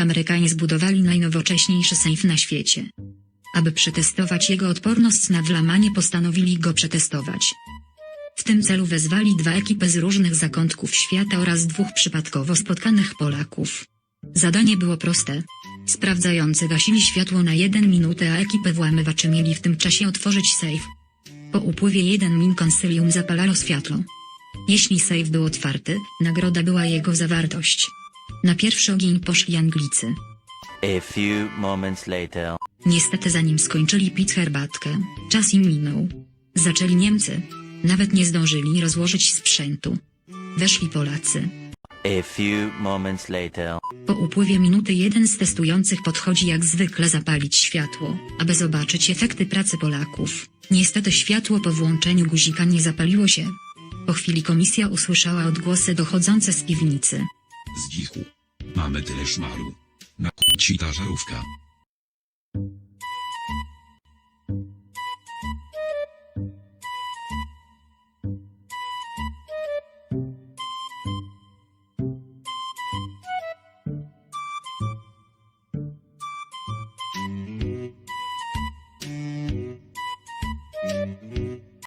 Amerykanie zbudowali najnowocześniejszy sejf na świecie. Aby przetestować jego odporność na włamanie postanowili go przetestować. W tym celu wezwali dwa ekipy z różnych zakątków świata oraz dwóch przypadkowo spotkanych Polaków. Zadanie było proste. Sprawdzający gasili światło na 1 minutę, a ekipy włamywaczy mieli w tym czasie otworzyć sejf. Po upływie 1 min konsylium zapalalo światło. Jeśli sejf był otwarty, nagroda była jego zawartość. Na pierwszy ogień poszli Anglicy. A few moments later. Niestety zanim skończyli pić herbatkę, czas im minął. Zaczęli Niemcy. Nawet nie zdążyli rozłożyć sprzętu. Weszli Polacy. A few moments later. Po upływie minuty jeden z testujących podchodzi jak zwykle zapalić światło, aby zobaczyć efekty pracy Polaków. Niestety światło po włączeniu guzika nie zapaliło się. Po chwili komisja usłyszała odgłosy dochodzące z piwnicy. Zdzichu. Mamy tyle szmaru. Na ci ta żarówka.